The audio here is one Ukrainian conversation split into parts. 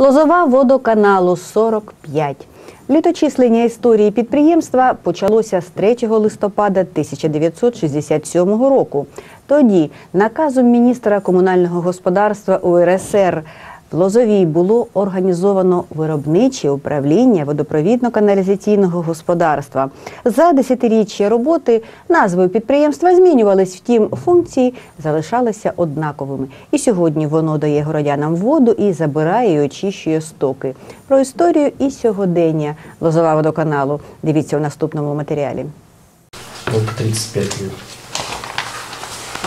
Лозова водоканалу 45. Літочислення історії підприємства почалося з 3 листопада 1967 року. Тоді наказом міністра комунального господарства УРСР в Лозовій було організовано виробниче управління водопровідно-каналізаційного господарства. За десятиріччя роботи назви підприємства змінювались, втім функції залишалися однаковими. І сьогодні воно дає городянам воду і забирає і очищує стоки. Про історію і сьогодення Лозова водоканалу дивіться у наступному матеріалі. Вот 35 лет.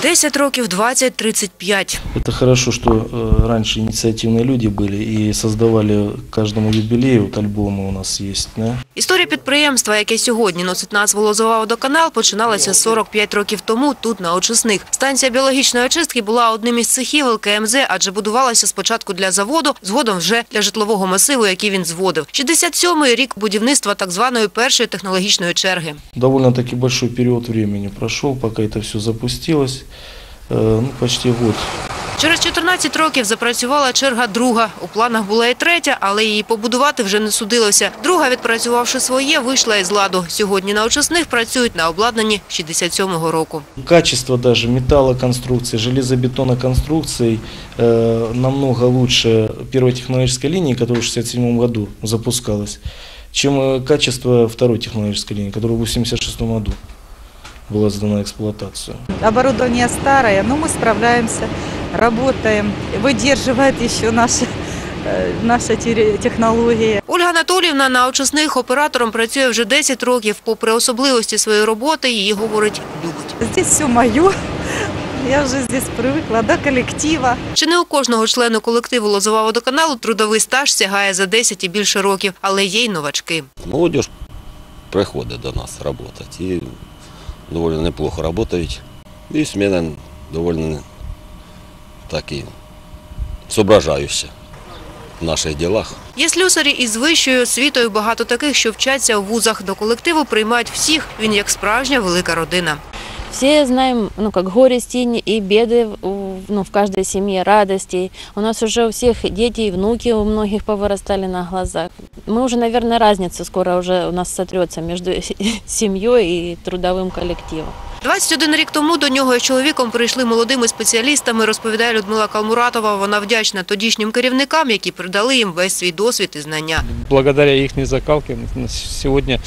10 років, 20, 35. Это хорошо, что э, раньше инициативные люди были и создавали к каждому юбилею, вот альбомы у нас есть, да? Історія підприємства, яке сьогодні носить назву Лозова водоканал, починалася 45 років тому тут, на очисних. Станція біологічної очистки була одним із цехів ЛКМЗ, адже будувалася спочатку для заводу, згодом вже для житлового масиву, який він зводив. 67-й рік будівництва так званої першої технологічної черги. Довольно-таки большой период времени прошел, пока это все запустилось. Э, ну, почти год. Через 14 років запрацювала черга друга. У планах була і третя, але її побудувати вже не судилося. Друга, відпрацювавши своє, вийшла із ладу. Сьогодні на очисних працюють на обладнанні 67-го року. Качество даже металлоконструкций, железобетоноконструкций э, намного лучше первой технологической линии, которая в 1967 году запускалась, чем э, качество второй технологической линии, которая в 1986 году была сдана в эксплуатацию. Оборудование старое, но мы справляемся, работаем, выдерживает еще наша, э, наша тере- технология. Ольга Анатоліївна на очисних оператором працює вже 10 років. Попри особливості своєї роботи, її, говорить, любить. Здесь все мое, я уже здесь привыкла до коллектива. Чи не у кожного члену колективу Лозова водоканалу трудовий стаж сягає за 10 і більше років, але є й новачки. Молодежь приходит до нас работать и довольно неплохо работают. И смена довольно і зображаюся в наших ділах. Є слюсарі із вищою освітою, багато таких, що вчаться у вузах. До колективу приймають всіх. Він як справжня велика родина. Всі знаємо, ну, як горе, стіні і біди в- ну, в каждой семье, радости. У нас уже у всех дети и внуки у многих повырастали на глазах. Мы уже, наверное, разница скоро уже у нас сотрется между семьей и трудовым коллективом. 21 рік тому до нього із чоловіком прийшли молодими спеціалістами, розповідає Людмила Калмуратова. Вона вдячна тодішнім керівникам, які придали їм весь свій досвід і знання. благодаря их закалке на сегодня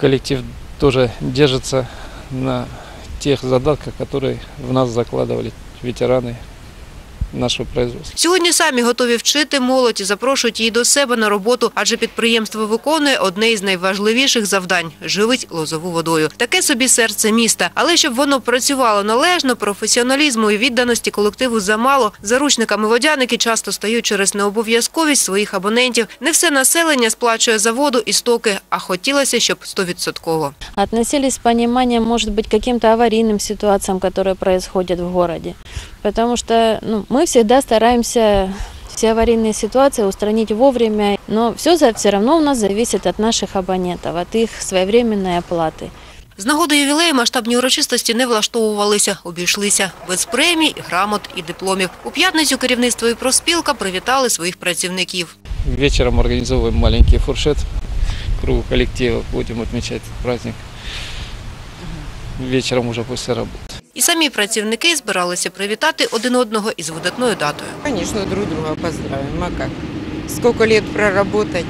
коллектив тоже держится на тех задатках, которые в нас закладывали ветераны нашего производства. Сьогодні самі готові вчити молодь і запрошують її до себе на роботу, адже підприємство виконує одне із найважливіших завдань – живить лозову водою. Таке собі серце міста. Але щоб воно працювало належно, професіоналізму і відданості колективу замало. Заручниками водяники часто стають через необов'язковість своїх абонентів. Не все населення сплачує за воду і стоки, а хотілося, щоб стовідсотково. Относились с пониманием, может быть, к каким-то аварийным ситуациям, которые происходят в городе. Потому что ну, мы всегда стараемся все аварийные ситуации устранить вовремя, но все, все равно у нас зависит от наших абонентов, от их своевременной оплаты. З нагоди ювілею масштабні урочистості не влаштовувалися, обійшлися без премій, грамот і дипломів. У п'ятницю керівництво і проспілка привітали своїх працівників. Вечером организовываем маленький фуршет кругу коллектива. Будем отмечать этот праздник вечером уже после работы. І самі працівники збиралися привітати один одного із видатною датою. Звісно, друг друга поздравимо. Сколько лет проработать?